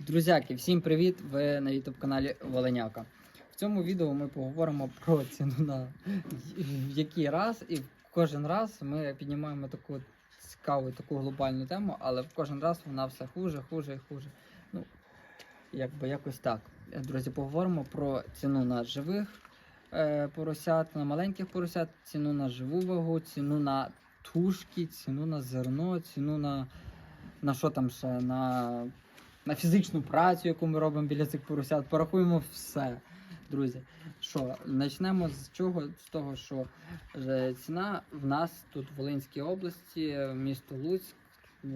Друзяки, всім привіт! Ви на youtube каналі Воленяка. В цьому відео ми поговоримо про ціну на який раз, і кожен раз ми піднімаємо таку цікаву, таку глобальну тему, але кожен раз вона все хуже, хуже і хуже. Ну, якби якось так. Друзі, поговоримо про ціну на живих е, поросят, на маленьких поросят, ціну на живу вагу, ціну на тушки, ціну на зерно, ціну на, на що там ще, на на фізичну працю, яку ми робимо біля цих поросят. Порахуємо все, друзі. Що, почнемо з чого? З того, що е, ціна в нас тут в Волинській області, місто Луцьк,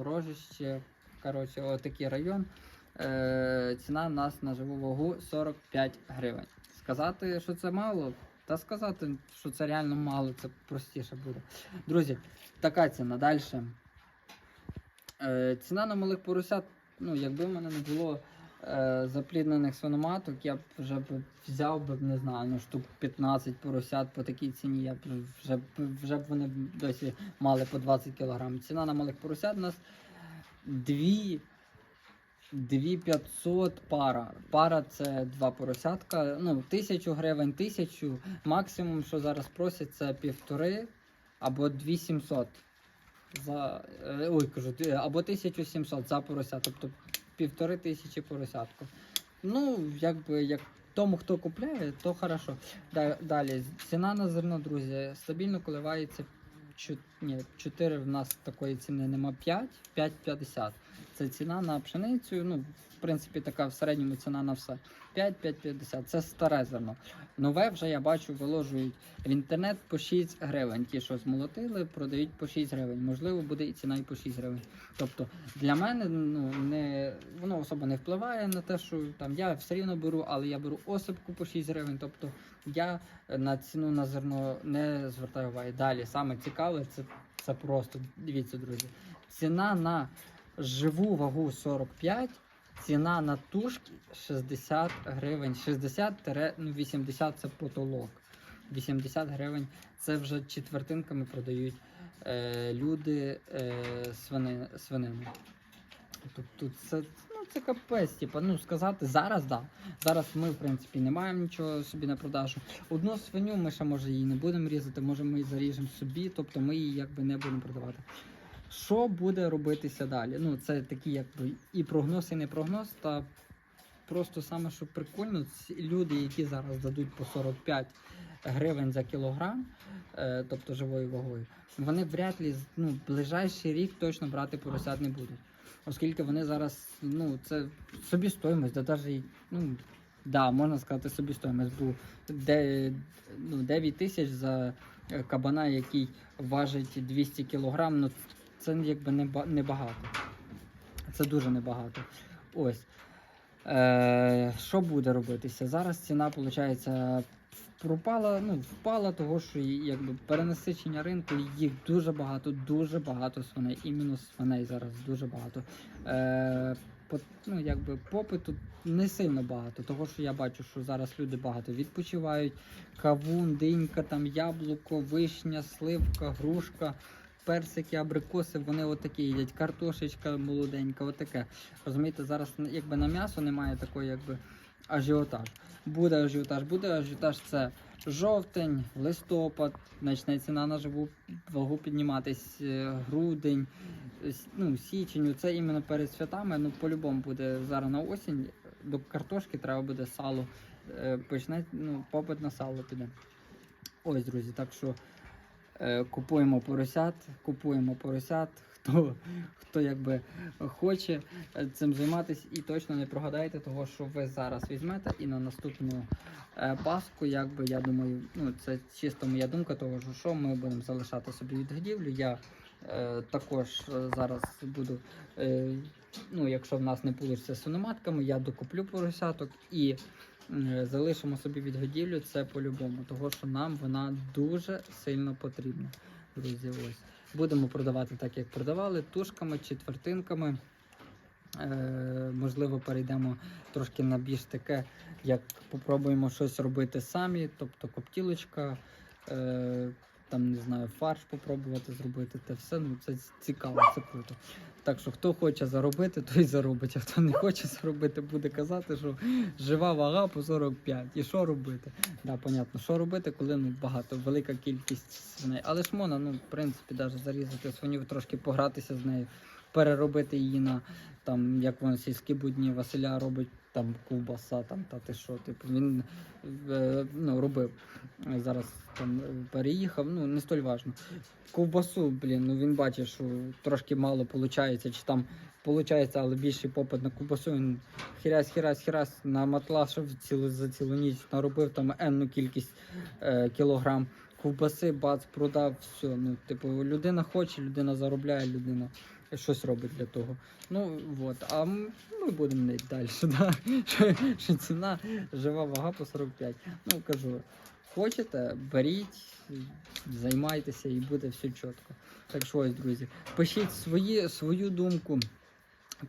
Рожище, коротше, отакий район. Е, ціна в нас на живу вагу 45 гривень. Сказати, що це мало, та сказати, що це реально мало, це простіше буде. Друзі, така ціна. Далі. Е, ціна на малих поросят ну, якби в мене не було е, запліднених свиноматок, я б вже б взяв би, не знаю, ну, штук 15 поросят по такій ціні, я б вже, вже б вони досі мали по 20 кг. Ціна на малих поросят у нас 2 2500 пара. Пара це два поросятка. Ну, 1000 гривень, 1000. Максимум, що зараз просять, це півтори або 2700 за. е, Ой, кажу, або 1700 за порося, тобто півтори тисячі поросятку. Ну, якби як тому, хто купляє, то хорошо. Да- Далі, ціна на зерно, друзі, стабільно коливається. Ні, 4 в нас такої ціни нема 5, 5,50. Це ціна на пшеницю. Ну, в принципі, така в середньому ціна на все. 5-5,50. Це старе зерно. Нове вже я бачу, виложують в інтернет по 6 гривень. Ті, що змолотили, продають по 6 гривень. Можливо, буде і ціна і по 6 гривень. Тобто для мене ну, не, особо не впливає на те, що там я все рівно беру, але я беру осипку по 6 гривень. Тобто я на ціну на зерно не звертаю уваги. Далі саме цікаве, це, це просто дивіться, друзі. Ціна на живу вагу 45. Ціна на тушки 60 гривень. 60 ну, 80 це потолок. 80 гривень це вже четвертинками продають е, люди е, свини, свинину. Тобто це, це капець, типу, ну сказати зараз, да. Зараз ми, в принципі, не маємо нічого собі на продажу. Одну свиню ми ще може її не будемо різати, може ми її заріжемо собі, тобто ми її якби не будемо продавати. Що буде робитися далі? Ну, це такий якби і прогноз, і не прогноз, та просто саме, що прикольно, люди, які зараз дадуть по 45 гривень за кілограм, е, тобто живою вагою, вони вряд ли ну, ближайший рік точно брати поросят не будуть. Оскільки вони зараз, ну, це собівартість, да навіть, ну, да, можна сказати, собівартість, бо де, ну, 9 тисяч за е, кабана, який важить 200 кілограм, ну, це якби не, ба- небагато. Це дуже небагато. Ось. Е, що буде робитися? Зараз ціна, виходить, пропала, ну, впала, того, що якби перенасичення ринку, їх дуже багато, дуже багато свиней. Іменно свиней зараз дуже багато. Е, по, ну, якби попиту не сильно багато, того що я бачу, що зараз люди багато відпочивають. Кавун, динька, там яблуко, вишня, сливка, грушка. Персики, абрикоси, вони отакі їдять, картошечка молоденька, отаке. Розумієте, зараз якби на м'ясо немає такої якби ажіотаж. Буде ажіотаж, буде ажіотаж це жовтень, листопад, почне ціна на живу вагу підніматись, е, грудень, ну, січень. Це іменно перед святами. Ну, по-любому буде зараз на осінь. До картошки треба буде сало. Е, Почне ну, попит на сало піде. Ось, друзі, так що. Е, Купуємо поросят, купуємо поросят, хто, хто якби хоче е, цим займатися і точно не прогадайте того, що ви зараз візьмете і на наступну е, Пасху, якби я думаю, ну це чисто моя думка, того що, ми будемо залишати собі відгодівлю. Я е, також зараз буду, е, ну якщо в нас не вийде з свиноматками, я докуплю поросяток і залишимо собі відгодівлю, це по-любому, того що нам вона дуже сильно потрібна. Друзі, ось. Будемо продавати так, як продавали, тушками, четвертинками. Е, можливо, перейдемо трошки на більш таке, як попробуємо щось робити самі, тобто коптілочка, е, там не знаю, фарш попробувати зробити, те все. Ну це цікаво, це круто. Так що хто хоче заробити, той заробить. А хто не хоче заробити, буде казати, що жива вага по 45. І що робити? Да, понятно, що робити, коли ну багато, велика кількість свиней. Але ж можна, ну, в принципі, навіть зарізати свиню, трошки погратися з нею, переробити її на там, як воно сільські будні Василя робить там ковбаса, там та ти що, типу, він е, ну, робив. Зараз там переїхав, ну не столь важно. Ковбасу, блін, ну він бачить, що трошки мало виходить, чи там виходить, але більший попит на ковбасу. Він хірясь, хірясь, хірясь наматлашив цілу за цілу ніч, наробив там енну кількість е, кілограм. Ковбаси, бац, продав, все. Ну, типу, людина хоче, людина заробляє, людина щось робить для того. Ну от, а ми будемо не далі. Да? Що, що ціна жива вага по 45. Ну кажу, хочете, беріть, займайтеся і буде все чітко. Так що ось, друзі, пишіть свої, свою думку,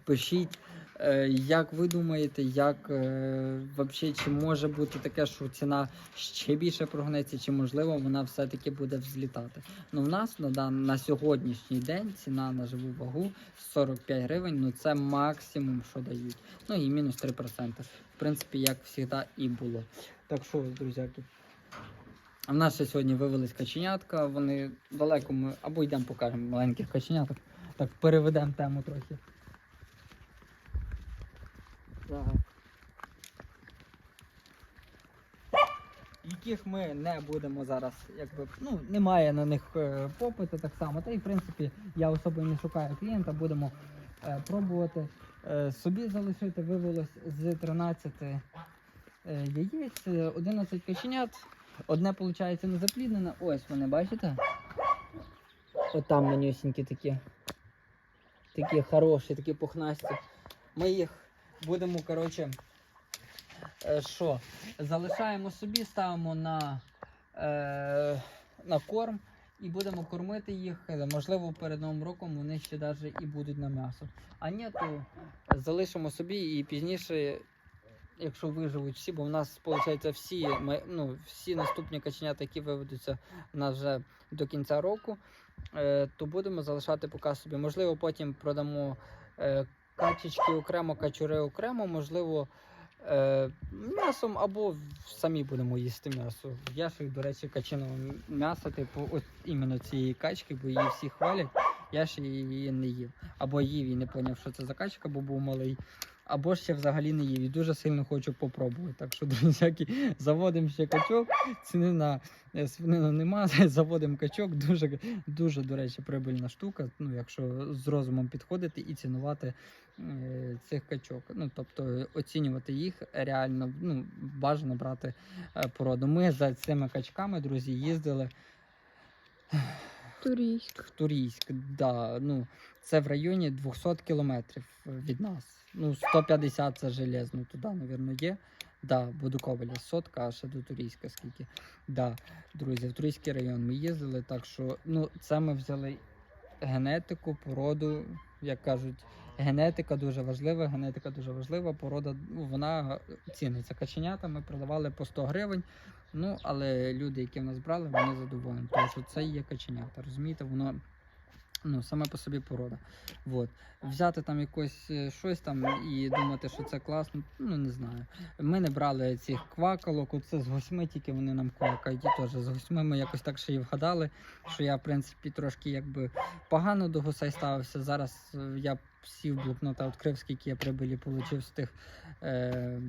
пишіть. Е, Як ви думаєте, як е, вообще, чи може бути таке, що ціна ще більше прогнеться, чи можливо вона все-таки буде взлітати? Ну, в нас на, дан- на сьогоднішній день ціна на живу вагу 45 гривень, ну це максимум, що дають. Ну і мінус 3%. В принципі, як завжди і було. Так що, друзяки. В нас ще сьогодні вивелись каченятка, вони далеко ми або йдемо покажемо маленьких каченяток. Так, переведемо тему трохи. Так. Яких ми не будемо зараз, якби, ну, немає на них е, попиту так само. Та й в принципі я особо не шукаю клієнта, будемо е, пробувати е, собі залишити. Вивелось з 13 е, яєць, е, 11 каченят. Одне, виходить, не запліднене. Ось вони, бачите? От там манюсінькі такі. Такі хороші, такі пухнасті. Ми їх будемо, коротше, е, що? Залишаємо собі, ставимо на, е, на корм і будемо кормити їх. Е, Можливо, перед Новим роком вони ще навіть і будуть на м'ясо. А ні, то залишимо собі і пізніше, якщо виживуть всі, бо в нас, виходить, всі, ну, всі наступні каченята, які виведуться в нас вже до кінця року, е, то будемо залишати поки собі. Можливо, потім продамо е, качечки окремо, качури окремо, можливо, е, м'ясом або самі будемо їсти м'ясо. Я ще, до речі, качиного м'яса, типу, от іменно цієї качки, бо її всі хвалять. Я ж її не їв. Або їв і не поняв, що це за качка, бо був малий. Або ще взагалі не їв і дуже сильно хочу попробувати. Так що, друзяки, заводимо ще качок, ціни на е, свинину нема, заводимо качок. Дуже, дуже, до речі, прибильна штука. Ну, якщо з розумом підходити і цінувати е, цих качок. Ну, тобто оцінювати їх реально ну, бажано брати е, породу. Ми за цими качками, друзі, їздили Турійськ. в Турійськ. Да, ну, це в районі 200 кілометрів від нас. Ну, 150 це железно туди, мабуть, є. Да, бо до сотка, а ще до Турійська скільки. Да, друзі, в Турійський район ми їздили, так що ну, це ми взяли генетику, породу, як кажуть, генетика дуже важлива, генетика дуже важлива, порода ну, вона ціниться. Каченята ми продавали по 100 гривень. Ну, але люди, які в нас брали, вони задоволені, тому що це є каченята. Розумієте, воно ну, саме по собі порода. Вот. Взяти там якось е, щось там і думати, що це класно, ну не знаю. Ми не брали цих квакалок, оце з гусьми, тільки вони нам квакають. І теж з гусьми ми якось так ще й вгадали, що я, в принципі, трошки якби погано до гусей ставився. Зараз е, я сів блокнот та відкрив, скільки я прибилі отримав з тих. Е-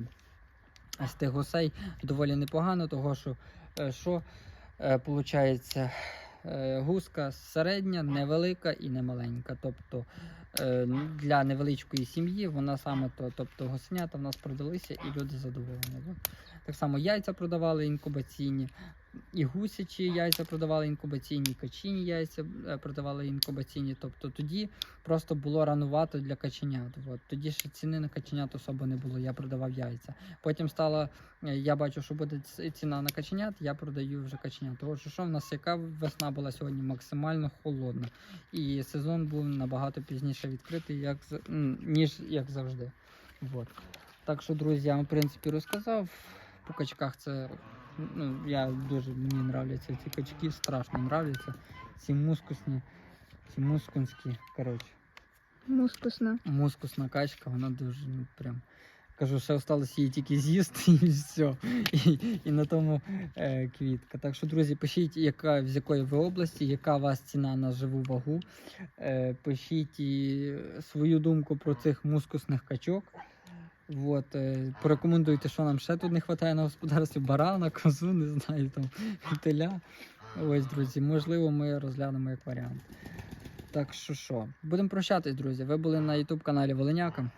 з тих гусей доволі непогано, того що е, що е, получається гуска середня, невелика і немаленька. Тобто е, для невеличкої сім'ї вона саме то, тобто гусенята в нас продалися і люди задоволені. Так само яйця продавали інкубаційні, і гусячі яйця продавали інкубаційні, і качині яйця е, продавали інкубаційні. Тобто тоді просто було ранувато для каченят. От. Тоді ще ціни на каченят особо не було, я продавав яйця. Потім стало, е, я бачу, що буде ціна на каченят, я продаю вже каченят. Тому що що в нас яка весна була сьогодні максимально холодна. І сезон був набагато пізніше відкритий, як, ніж як завжди. От. Так що, друзі, я вам в принципі розказав. По качках це Ну, я дуже мені нравляться ці качки, страшно нравляться. Ці мускусні, ці мускунські, коротше. Мускусна. Мускусна качка, вона дуже ну, прям. Кажу, ще осталось її тільки з'їсти і все. І, і на тому е, квітка. Так що, друзі, пишіть, яка, з якої ви області, яка у вас ціна на живу вагу. Е, пишіть і свою думку про цих мускусних качок. От, е, порекомендуйте, що нам ще тут не вистачає на господарстві. Барана, козу, не знаю, там теля. Ось, друзі, можливо, ми розглянемо як варіант. Так що що, будемо прощатись, друзі. Ви були на YouTube каналі Волиняка.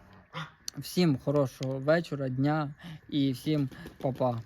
Всім хорошого вечора, дня і всім па-па.